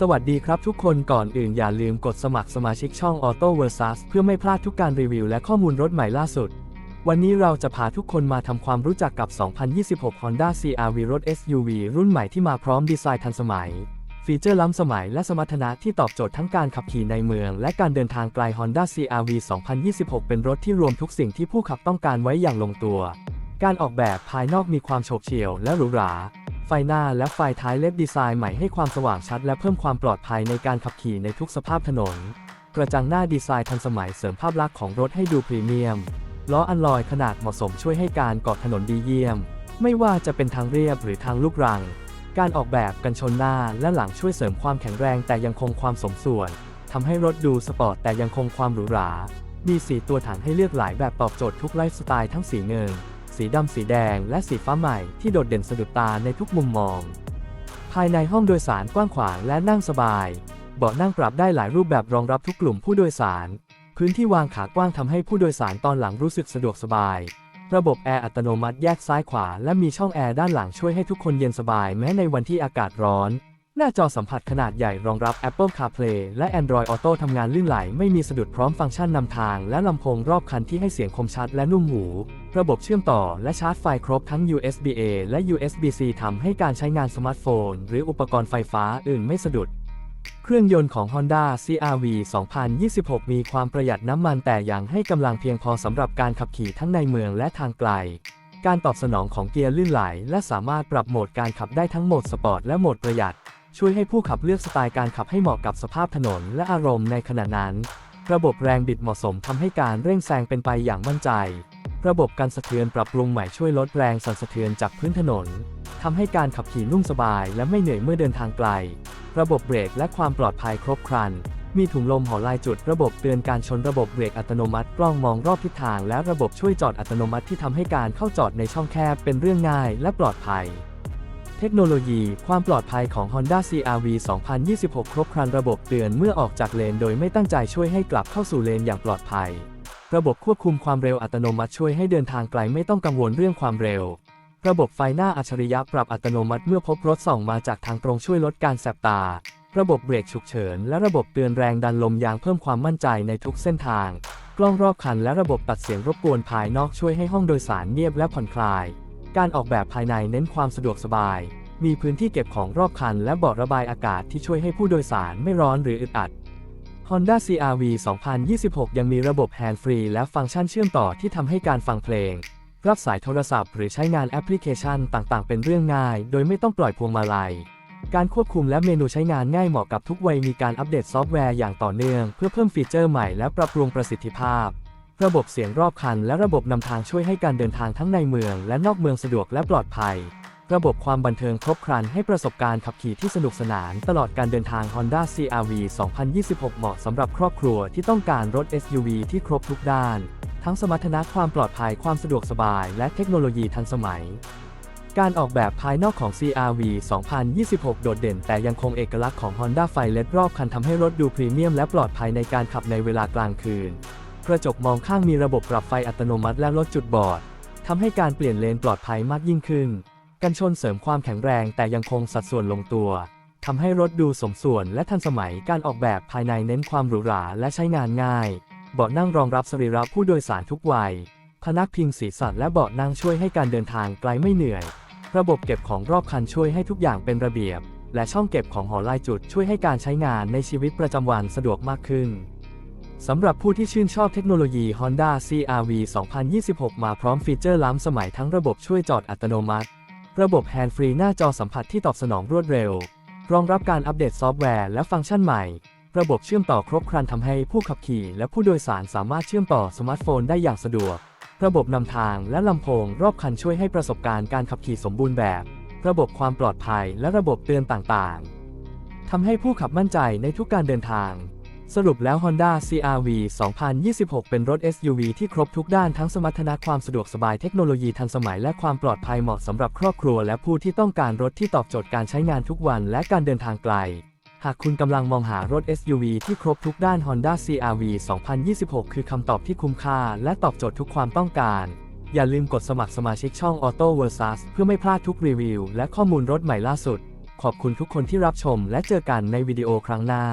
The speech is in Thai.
สวัสดีครับทุกคนก่อนอื่นอย่าลืมกดสมัครสมาชิกช่อง Auto Versus เพื่อไม่พลาดทุกการรีวิวและข้อมูลรถใหม่ล่าสุด วันนี้เราจะพาทุกคนมาทำความรู้จักกับ 2026 Honda CR-V รถ SUV รุ่นใหม่ที่มาพร้อมดีไซน์ทันสมัย ฟีเจอร์ล้ำสมัยและสมรรถนะที่ตอบโจทย์ทั้งการขับขี่ในเมือง และการเดินทางไกล Honda CR-V 2026 เป็นรถที่รวมทุกสิ่งที่ผู้ขับต้องการไว้อย่างลงตัว การออกแบบภายนอกมีความโฉบเฉี่ยวและหรูหรา ไฟหน้าและไฟท้ายเล็บดีไซน์ใหม่ให้ความสว่างชัด และเพิ่มความปลอดภัยในการขับขี่ในทุกสภาพถนน กระจังหน้าดีไซน์ทันสมัยเสริมภาพลักษณ์ของรถให้ดูพรีเมียม ล้ออัลลอยขนาดเหมาะสมช่วยให้การเกาะถนนดีเยี่ยม ไม่ว่าจะเป็นทางเรียบหรือทางลูกรัง การออกแบบกันชนหน้าและหลังช่วยเสริมความแข็งแรงแต่ยังคงความสมส่วนทำให้รถดูสปอร์ตแต่ยังคงความหรูหรา มีสีตัวถังให้เลือกหลายแบบตอบโจทย์ทุกไลฟ์สไตล์ทั้งสีเงิน สีดำสีแดงและสีฟ้าใหม่ที่โดดเด่นสะดุดตาในทุกมุมมอง ภายในห้องโดยสารกว้างขวางและนั่งสบาย เบาะนั่งปรับได้หลายรูปแบบรองรับทุกกลุ่มผู้โดยสาร พื้นที่วางขากว้างทำให้ผู้โดยสารตอนหลังรู้สึกสะดวกสบาย ระบบแอร์อัตโนมัติแยกซ้ายขวา และมีช่องแอร์ด้านหลังช่วยให้ทุกคนเย็นสบายแม้ในวันที่อากาศร้อน หน้าจอสัมผัสขนาดใหญ่รองรับ Apple CarPlay และ Android Auto ทำงานลื่นไหล ไม่มีสะดุดพร้อมฟังก์ชันนำทาง และลำโพงรอบคันที่ให้เสียงคมชัดและนุ่มหู ระบบเชื่อมต่อและชาร์จไฟครบทั้ง USB-A และ USB-C ทำให้การใช้งานสมาร์ทโฟน หรืออุปกรณ์ไฟฟ้าอื่นไม่สะดุด เครื่องยนต์ของ Honda CR-V 2026 มีความประหยัดน้ำมันแต่ยังให้กำลังเพียงพอสำหรับการขับขี่ทั้งในเมืองและทางไกลการตอบสนองของเกียร์ลื่นไหล และสามารถปรับโหมดการขับได้ทั้งโหมดสปอร์ตและโหมดประหยัด ช่วยให้ผู้ขับเลือกสไตล์การขับให้เหมาะกับสภาพถนนและอารมณ์ในขณะนั้น ระบบแรงบิดเหมาะสมทำให้การเร่งแซงเป็นไปอย่างมั่นใจ ระบบการสะเทือนปรับปรุงใหม่ช่วยลดแรงสั่นสะเทือนจากพื้นถนนทำให้การขับขี่นุ่มสบายและไม่เหนื่อยเมื่อเดินทางไกล ระบบเบรกและความปลอดภัยครบครัน มีถุงลมห่อลายจุด ระบบเตือนการชนระบบเบรกอัตโนมัติกล้องมองรอบทิศทาง และระบบช่วยจอดอัตโนมัติที่ทำให้การเข้าจอดในช่องแคบเป็นเรื่องง่ายและปลอดภัย เทคโนโลยี ความปลอดภัยของ Honda CR-V 2026 ครบครันระบบเตือนเมื่อออกจากเลนโดยไม่ตั้งใจช่วยให้กลับเข้าสู่เลนอย่างปลอดภัย ระบบควบคุมความเร็วอัตโนมัติช่วยให้เดินทางไกลไม่ต้องกังวลเรื่องความเร็ว ระบบไฟหน้าอัจฉริยะปรับอัตโนมัติเมื่อพบรถส่องมาจากทางตรงช่วยลดการแสบตา ระบบเบรกฉุกเฉิน และระบบเตือนแรงดันลมยางเพิ่มความมั่นใจในทุกเส้นทาง กล้องรอบคันและระบบตัดเสียงรบกวนภายนอกช่วยให้ห้องโดยสารเงียบและผ่อนคลาย การออกแบบภายในเน้นความสะดวกสบาย มีพื้นที่เก็บของรอบคัน และเบาะระบายอากาศที่ช่วยให้ผู้โดยสารไม่ร้อนหรืออึดอัด Honda CR-V 2026 ยังมีระบบ Hand Free และฟังก์ชันเชื่อมต่อที่ทำให้การฟังเพลง รับสายโทรศัพท์หรือใช้งานแอปพลิเคชันต่างๆ เป็นเรื่องง่าย โดยไม่ต้องปล่อยพวงมาลัย การควบคุมและเมนูใช้งานง่ายเหมาะกับทุกวัยมีการอัปเดตซอฟต์แวร์อย่างต่อเนื่อง เพื่อเพิ่มฟีเจอร์ใหม่และปรับปรุงประสิทธิภาพ ระบบเสียงรอบคันและระบบนำทางช่วยให้การเดินทางทั้งในเมืองและนอกเมืองสะดวกและปลอดภัย ระบบความบันเทิงครบครันให้ประสบการณ์ขับขี่ที่สนุกสนานตลอดการเดินทาง Honda CR-V 2026 เหมาะสำหรับครอบครัวที่ต้องการรถ SUV ที่ครบทุกด้าน ทั้งสมรรถนะความปลอดภัยความสะดวกสบาย และเทคโนโลยีทันสมัยการออกแบบภายนอกของ CR-V 2026 โดดเด่นแต่ยังคงเอกลักษณ์ของ Honda ไฟเลดรอบคันทำให้รถดูพรีเมียมและปลอดภัยในการขับในเวลากลางคืน กระจกมองข้างมีระบบปรับไฟอัตโนมัติและลดจุดบอดทำให้การเปลี่ยนเลนปลอดภัยมากยิ่งขึ้น กันชนเสริมความแข็งแรงแต่ยังคงสัดส่วนลงตัวทำให้รถดูสมส่วนและทันสมัยการออกแบบภายในเน้นความหรูหราและใช้งานง่าย เบาะนั่งรองรับสรีระผู้โดยสารทุกวัย พนักพิงศีรษะและเบาะนั่งช่วยให้การเดินทางไกลไม่เหนื่อย ระบบเก็บของรอบคันช่วยให้ทุกอย่างเป็นระเบียบ และช่องเก็บของหอลายจุดช่วยให้การใช้งานในชีวิตประจำวันสะดวกมากขึ้น สำหรับผู้ที่ชื่นชอบเทคโนโลยี Honda CR-V 2026 มาพร้อมฟีเจอร์ล้ำสมัยทั้งระบบช่วยจอดอัตโนมัติ ระบบ Hand Free หน้าจอสัมผัสที่ตอบสนองรวดเร็ว รองรับการอัปเดตซอฟต์แวร์และฟังก์ชันใหม่ ระบบเชื่อมต่อครบครันทำให้ผู้ขับขี่และผู้โดยสารสามารถเชื่อมต่อสมาร์ทโฟนได้อย่างสะดวก ระบบนำทางและลำโพงรอบคันช่วยให้ประสบการณ์การขับขี่สมบูรณ์แบบ ระบบความปลอดภัยและระบบเตือนต่างๆทำให้ผู้ขับมั่นใจในทุกการเดินทาง สรุปแล้ว Honda CR-V 2026 เป็นรถ SUV ที่ครบทุกด้านทั้งสมรรถนะความสะดวกสบายเทคโนโลยีทันสมัยและความปลอดภัยเหมาะสำหรับครอบครัว และผู้ที่ต้องการรถที่ตอบโจทย์การใช้งานทุกวันและการเดินทางไกล หากคุณกำลังมองหารถ SUV ที่ครบทุกด้าน Honda CR-V 2026 คือคำตอบที่คุ้มค่า และตอบโจทย์ทุกความต้องการ อย่าลืมกดสมัครสมาชิกช่อง Auto Versus เพื่อไม่พลาดทุกรีวิวและข้อมูลรถใหม่ล่าสุด ขอบคุณทุกคนที่รับชม และเจอกันในวิดีโอครั้งหน้า